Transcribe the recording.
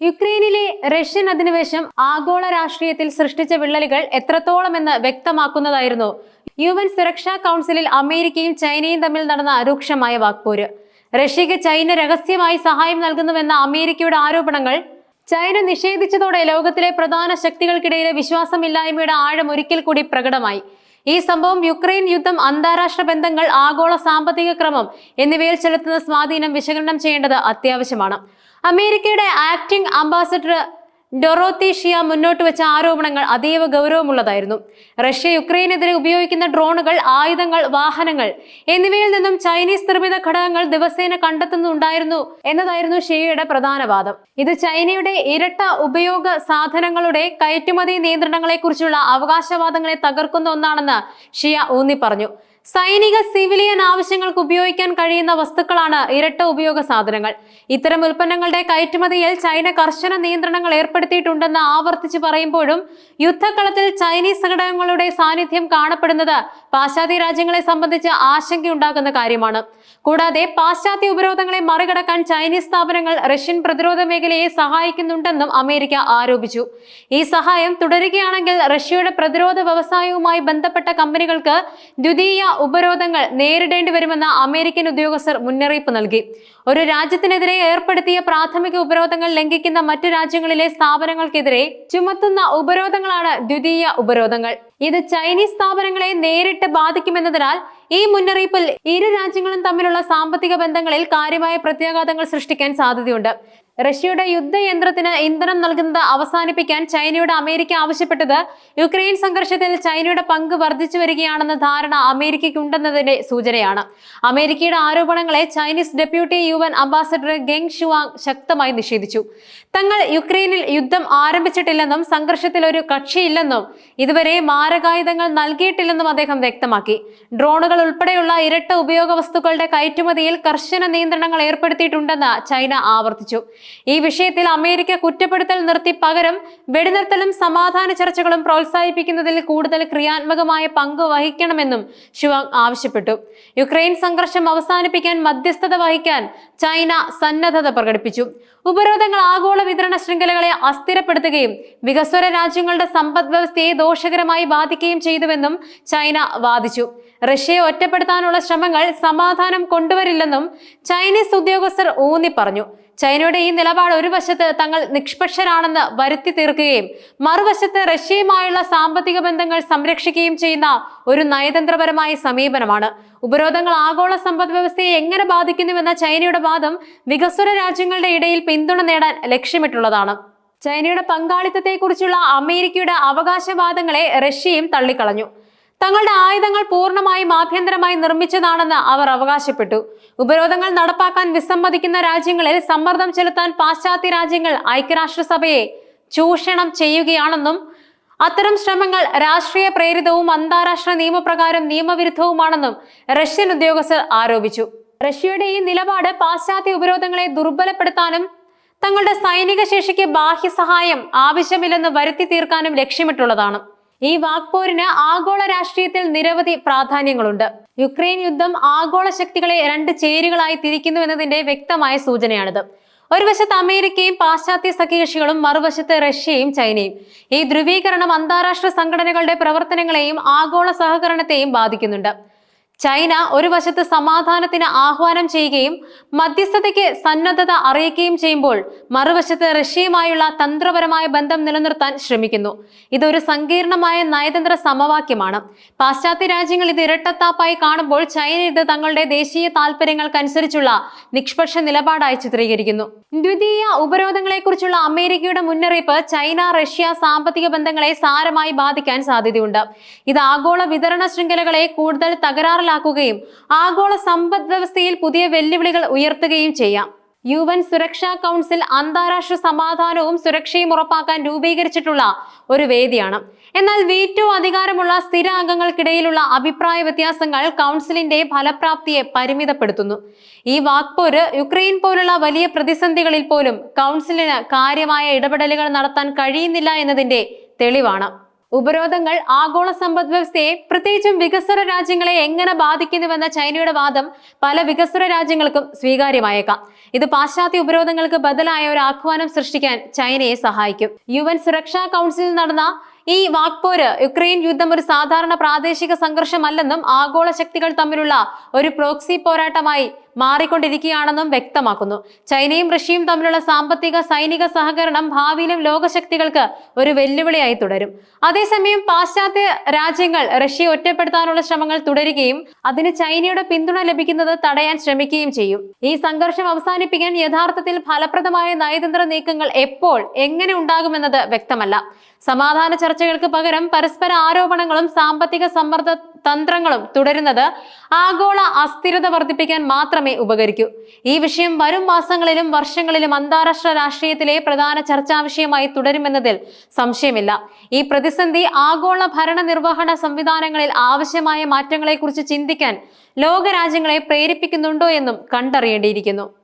യുക്രൈനിലെ റഷ്യൻ അധിനിവേശം ആഗോള രാഷ്ട്രീയത്തിൽ സൃഷ്ടിച്ച വിള്ളലുകൾ എത്രത്തോളമെന്ന് വ്യക്തമാക്കുന്നതായിരുന്നു. യു എൻ സുരക്ഷാ കൗൺസിലിൽ അമേരിക്കയും ചൈനയും തമ്മിൽ നടന്ന രൂക്ഷമായ വാക്പോര്. റഷ്യക്ക് ചൈന രഹസ്യമായി സഹായം നൽകുന്നുവെന്ന അമേരിക്കയുടെ ആരോപണങ്ങൾ ചൈന നിഷേധിച്ചതോടെ ലോകത്തിലെ പ്രധാന ശക്തികൾക്കിടയിലെ വിശ്വാസമില്ലായ്മയുടെ ആഴം ഒരിക്കൽ കൂടി പ്രകടമായി. ഈ സംഭവം യുക്രൈൻ യുദ്ധം അന്താരാഷ്ട്ര ബന്ധങ്ങൾ ആഗോള സാമ്പത്തിക ക്രമം എന്നിവയിൽ ചെലുത്തുന്ന സ്വാധീനം വിശകലനം ചെയ്യേണ്ടത് അത്യാവശ്യമാണ്. അമേരിക്കയുടെ ആക്ടിംഗ് അംബാസഡർ ഡൊറോത്തീഷ്യ മുന്നോട്ട് വെച്ച ആരോപണങ്ങൾ അതീവ ഗൗരവമുള്ളതായിരുന്നു. റഷ്യ യുക്രൈനെതിരെ ഉപയോഗിക്കുന്ന ഡ്രോണുകൾ ആയുധങ്ങൾ വാഹനങ്ങൾ എന്നിവയിൽ നിന്നും ചൈനീസ് നിർമ്മിത ഘടകങ്ങൾ ദിവസേന കണ്ടെത്തുന്നുണ്ടായിരുന്നു എന്നതായിരുന്നു ഷിയുടെ പ്രധാന വാദം. ഇത് ചൈനയുടെ ഇരട്ട ഉപയോഗ സാധനങ്ങളുടെ കയറ്റുമതി നിയന്ത്രണങ്ങളെക്കുറിച്ചുള്ള അവകാശവാദങ്ങളെ തകർക്കുന്ന ഒന്നാണെന്ന് ഷിയ ഊന്നി പറഞ്ഞു സൈനിക സിവിലിയൻ ആവശ്യങ്ങൾക്ക് ഉപയോഗിക്കാൻ കഴിയുന്ന വസ്തുക്കളാണ് ഇരട്ട ഉപയോഗ സാധനങ്ങൾ. ഇത്തരം ഉൽപ്പന്നങ്ങളുടെ കയറ്റുമതിയിൽ ചൈന കർശന നിയന്ത്രണങ്ങൾ ഏർപ്പെടുത്തിയിട്ടുണ്ടെന്ന് ആവർത്തിച്ച് പറയുമ്പോഴും യുദ്ധക്കളത്തിൽ ചൈനീസ് ഘടകങ്ങളുടെ സാന്നിധ്യം കാണപ്പെടുന്നത് പാശ്ചാത്യ രാജ്യങ്ങളെ സംബന്ധിച്ച് ആശങ്കയുണ്ടാക്കുന്ന കാര്യമാണ്. കൂടാതെ പാശ്ചാത്യ ഉപരോധങ്ങളെ മറികടക്കാൻ ചൈനീസ് സ്ഥാപനങ്ങൾ റഷ്യൻ പ്രതിരോധ മേഖലയെ സഹായിക്കുന്നുണ്ടെന്നും അമേരിക്ക ആരോപിച്ചു. ഈ സഹായം തുടരുകയാണെങ്കിൽ റഷ്യയുടെ പ്രതിരോധ വ്യവസായവുമായി ബന്ധപ്പെട്ട കമ്പനികൾക്ക് ദ്വിതീയ ഉപരോധങ്ങൾ നേരിടേണ്ടി വരുമെന്ന് അമേരിക്കൻ ഉദ്യോഗസ്ഥർ മുന്നറിയിപ്പ് നൽകി. ഒരു രാജ്യത്തിനെതിരെ ഏർപ്പെടുത്തിയ പ്രാഥമിക ഉപരോധങ്ങൾ ലംഘിക്കുന്ന മറ്റു രാജ്യങ്ങളിലെ സ്ഥാപനങ്ങൾക്കെതിരെ ചുമത്തുന്ന ഉപരോധങ്ങളാണ് ദ്വിതീയ ഉപരോധങ്ങൾ. ഇത് ചൈനീസ് സ്ഥാപനങ്ങളെ നേരിട്ട് ബാധിക്കുമെന്നതിനാൽ ഈ മുന്നറിയിപ്പിൽ ഇരു രാജ്യങ്ങളും തമ്മിലുള്ള സാമ്പത്തിക ബന്ധങ്ങളിൽ കാര്യമായ പ്രത്യാഘാതങ്ങൾ സൃഷ്ടിക്കാൻ സാധ്യതയുണ്ട്. റഷ്യയുടെ യുദ്ധയന്ത്രത്തിന് ഇന്ധനം നൽകുന്നത് അവസാനിപ്പിക്കാൻ ചൈനയോട് അമേരിക്ക ആവശ്യപ്പെട്ടത് യുക്രൈൻ സംഘർഷത്തിൽ ചൈനയുടെ പങ്ക് വർദ്ധിച്ചു വരികയാണെന്ന ധാരണ അമേരിക്കയ്ക്കുണ്ടെന്നതിന്റെ സൂചനയാണ്. അമേരിക്കയുടെ ആരോപണങ്ങളെ Chinese deputy U N ambassador ഗെങ് Shuang ശക്തമായി നിഷേധിച്ചു. തങ്ങൾ യുക്രൈനിൽ യുദ്ധം ആരംഭിച്ചിട്ടില്ലെന്നും സംഘർഷത്തിൽ ഒരു കക്ഷിയില്ലെന്നും ഇതുവരെ മാരകായുധങ്ങൾ നൽകിയിട്ടില്ലെന്നും അദ്ദേഹം വ്യക്തമാക്കി. ഡ്രോണുകൾ ഉൾപ്പെടെയുള്ള ഇരട്ട ഉപയോഗ വസ്തുക്കളുടെ കയറ്റുമതിയിൽ കർശന നിയന്ത്രണങ്ങൾ ഏർപ്പെടുത്തിയിട്ടുണ്ടെന്ന് ചൈന ആവർത്തിച്ചു. ഈ വിഷയത്തിൽ അമേരിക്ക കുറ്റപ്പെടുത്തൽ നിർത്തി പകരം വെടിനിർത്തലും സമാധാന ചർച്ചകളും പ്രോത്സാഹിപ്പിക്കുന്നതിൽ കൂടുതൽ ക്രിയാത്മകമായ പങ്ക് വഹിക്കണമെന്നും ഷുവാങ് ആവശ്യപ്പെട്ടു. യുക്രൈൻ സംഘർഷം അവസാനിപ്പിക്കാൻ മധ്യസ്ഥത വഹിക്കാൻ ചൈന സന്നദ്ധത പ്രകടിപ്പിച്ചു. ഉപരോധങ്ങൾ ആഗോള വിതരണ ശൃംഖലകളെ അസ്ഥിരപ്പെടുത്തുകയും വികസ്വര രാജ്യങ്ങളുടെ സമ്പദ് വ്യവസ്ഥയെ ദോഷകരമായി ബാധിക്കുകയും ചെയ്തുവെന്നും ചൈന വാദിച്ചു. റഷ്യയെ ഒറ്റപ്പെടുത്താനുള്ള ശ്രമങ്ങൾ സമാധാനം കൊണ്ടുവരില്ലെന്നും ചൈനീസ് ഉദ്യോഗസ്ഥർ ഊന്നി പറഞ്ഞു ചൈനയുടെ ഈ നിലപാട് ഒരു വശത്ത് തങ്ങൾ നിഷ്പക്ഷരാണെന്ന് വരുത്തി തീർക്കുകയും മറുവശത്ത് റഷ്യയുമായുള്ള സാമ്പത്തിക ബന്ധങ്ങൾ സംരക്ഷിക്കുകയും ചെയ്യുന്ന ഒരു നയതന്ത്രപരമായ സമീപനമാണ്. ഉപരോധങ്ങൾ ആഗോള സമ്പദ് വ്യവസ്ഥയെ എങ്ങനെ ബാധിക്കുന്നുവെന്ന ചൈനയുടെ വാദം വികസ്വര രാജ്യങ്ങളുടെ ഇടയിൽ പിന്തുണ നേടാൻ ലക്ഷ്യമിട്ടുള്ളതാണ്. ചൈനയുടെ പങ്കാളിത്തത്തെക്കുറിച്ചുള്ള അമേരിക്കയുടെ അവകാശവാദങ്ങളെ റഷ്യയും തള്ളിക്കളഞ്ഞു. തങ്ങളുടെ ആയുധങ്ങൾ പൂർണമായും ആഭ്യന്തരമായി നിർമ്മിച്ചതാണെന്ന് അവർ അവകാശപ്പെട്ടു. ഉപരോധങ്ങൾ നടപ്പാക്കാൻ വിസമ്മതിക്കുന്ന രാജ്യങ്ങളിൽ സമ്മർദ്ദം ചെലുത്താൻ പാശ്ചാത്യ രാജ്യങ്ങൾ ഐക്യരാഷ്ട്രസഭയെ ചൂഷണം ചെയ്യുകയാണെന്നും അത്തരം ശ്രമങ്ങൾ രാഷ്ട്രീയ പ്രേരിതവും അന്താരാഷ്ട്ര നിയമപ്രകാരം നിയമവിരുദ്ധവുമാണെന്നും റഷ്യൻ ഉദ്യോഗസ്ഥർ ആരോപിച്ചു. റഷ്യയുടെ ഈ നിലപാട് പാശ്ചാത്യ ഉപരോധങ്ങളെ ദുർബലപ്പെടുത്താനും തങ്ങളുടെ സൈനിക ശേഷിക്ക് ബാഹ്യ സഹായം ആവശ്യമില്ലെന്ന് വരുത്തി തീർക്കാനും ലക്ഷ്യമിട്ടുള്ളതാണ്. ഈ വാക്പോരിന് ആഗോള രാഷ്ട്രീയത്തിൽ നിരവധി പ്രാധാന്യങ്ങളുണ്ട്. യുക്രൈൻ യുദ്ധം ആഗോള ശക്തികളെ രണ്ട് ചേരികളായി തിരിക്കുന്നു എന്നതിന്റെ വ്യക്തമായ സൂചനയാണിത്. ഒരു വശത്ത് അമേരിക്കയും പാശ്ചാത്യ സഖ്യകക്ഷികളും മറുവശത്ത് റഷ്യയും ചൈനയും. ഈ ധ്രുവീകരണം അന്താരാഷ്ട്ര സംഘടനകളുടെ പ്രവർത്തനങ്ങളെയും ആഗോള സഹകരണത്തെയും ബാധിക്കുന്നുണ്ട്. ചൈന ഒരു വശത്ത് സമാധാനത്തിന് ആഹ്വാനം ചെയ്യുകയും മധ്യസ്ഥതയ്ക്ക് സന്നദ്ധത അറിയിക്കുകയും ചെയ്യുമ്പോൾ മറുവശത്ത് റഷ്യയുമായുള്ള തന്ത്രപരമായ ബന്ധം നിലനിർത്താൻ ശ്രമിക്കുന്നു. ഇതൊരു സങ്കീർണമായ നയതന്ത്ര സമവാക്യമാണ്. പാശ്ചാത്യ രാജ്യങ്ങൾ ഇത് ഇരട്ടത്താപ്പായി കാണുമ്പോൾ ചൈന ഇത് തങ്ങളുടെ ദേശീയ താല്പര്യങ്ങൾക്കനുസരിച്ചുള്ള നിഷ്പക്ഷ നിലപാടായി ചിത്രീകരിക്കുന്നു. ദ്വിതീയ ഉപരോധങ്ങളെക്കുറിച്ചുള്ള അമേരിക്കയുടെ മുന്നറിയിപ്പ് ചൈന റഷ്യ സാമ്പത്തിക ബന്ധങ്ങളെ സാരമായി ബാധിക്കാൻ സാധ്യതയുണ്ട്. ഇത് ആഗോള വിതരണ ശൃംഖലകളെ കൂടുതൽ തകരാറിലാക്കുകയും ആഗോള സമ്പദ് വ്യവസ്ഥയിൽ പുതിയ വെല്ലുവിളികൾ ഉയർത്തുകയും ചെയ്യാം. യു എൻ സുരക്ഷാ കൗൺസിൽ അന്താരാഷ്ട്ര സമാധാനവും സുരക്ഷയും ഉറപ്പാക്കാൻ രൂപീകരിച്ചിട്ടുള്ള ഒരു വേദിയാണ്. എന്നാൽ വീറ്റോ അധികാരമുള്ള സ്ഥിര അംഗങ്ങൾക്കിടയിലുള്ള അഭിപ്രായ വ്യത്യാസങ്ങൾ കൗൺസിലിന്റെ ഫലപ്രാപ്തിയെ പരിമിതപ്പെടുത്തുന്നു. ഈ വാക്പോര് യുക്രൈൻ പോലുള്ള വലിയ പ്രതിസന്ധികളിൽ പോലും കൗൺസിലിന് കാര്യമായ ഇടപെടലുകൾ നടത്താൻ കഴിയുന്നില്ല എന്നതിന്റെ തെളിവാണ്. ഉപരോധങ്ങൾ ആഗോള സമ്പദ് വ്യവസ്ഥയെ പ്രത്യേകിച്ചും വികസ്വര രാജ്യങ്ങളെ എങ്ങനെ ബാധിക്കുന്നുവെന്ന ചൈനയുടെ വാദം പല വികസ്വര രാജ്യങ്ങൾക്കും സ്വീകാര്യമായേക്കാം. ഇത് പാശ്ചാത്യ ഉപരോധങ്ങൾക്ക് ബദലായ ഒരു ആഹ്വാനം സൃഷ്ടിക്കാൻ ചൈനയെ സഹായിക്കും. യു എൻ സുരക്ഷാ കൗൺസിലിൽ നടന്ന ഈ വാക്പോര് യുക്രൈൻ യുദ്ധം ഒരു സാധാരണ പ്രാദേശിക സംഘർഷമല്ലെന്നും ആഗോള ശക്തികൾ തമ്മിലുള്ള ഒരു പ്രോക്സി പോരാട്ടമായി മാറിക്കൊണ്ടിരിക്കുകയാണെന്നും വ്യക്തമാക്കുന്നു. ചൈനയും റഷ്യയും തമ്മിലുള്ള സാമ്പത്തിക സൈനിക സഹകരണം ഭാവിയിലും ലോകശക്തികൾക്ക് ഒരു വെല്ലുവിളിയായി തുടരും. അതേസമയം പാശ്ചാത്യ രാജ്യങ്ങൾ റഷ്യയെ ഒറ്റപ്പെടുത്താനുള്ള ശ്രമങ്ങൾ തുടരുകയും അതിന് ചൈനയുടെ പിന്തുണ ലഭിക്കുന്നത് തടയാൻ ശ്രമിക്കുകയും ചെയ്യും. ഈ സംഘർഷം അവസാനിപ്പിക്കാൻ യഥാർത്ഥത്തിൽ ഫലപ്രദമായ നയതന്ത്ര നീക്കങ്ങൾ എപ്പോൾ എങ്ങനെ ഉണ്ടാകുമെന്നത് വ്യക്തമല്ല. സമാധാന ചർച്ചകൾക്ക് പകരം പരസ്പര ആരോപണങ്ങളും സാമ്പത്തിക സമ്മർദ്ദ തന്ത്രങ്ങളും തുടരുന്നത് ആഗോള അസ്ഥിരത വർദ്ധിപ്പിക്കാൻ മാത്രമേ ഉപകരിക്കൂ. ഈ വിഷയം വരും മാസങ്ങളിലും വർഷങ്ങളിലും അന്താരാഷ്ട്ര രാഷ്ട്രീയത്തിലെ പ്രധാന ചർച്ചാ വിഷയമായി തുടരുമെന്നതിൽ സംശയമില്ല. ഈ പ്രതിസന്ധി ആഗോള ഭരണ നിർവഹണ സംവിധാനങ്ങളിൽ ആവശ്യമായ മാറ്റങ്ങളെക്കുറിച്ച് ചിന്തിക്കാൻ ലോകരാജ്യങ്ങളെ പ്രേരിപ്പിക്കുന്നുണ്ടോ എന്നും കണ്ടറിയേണ്ടിയിരിക്കുന്നു.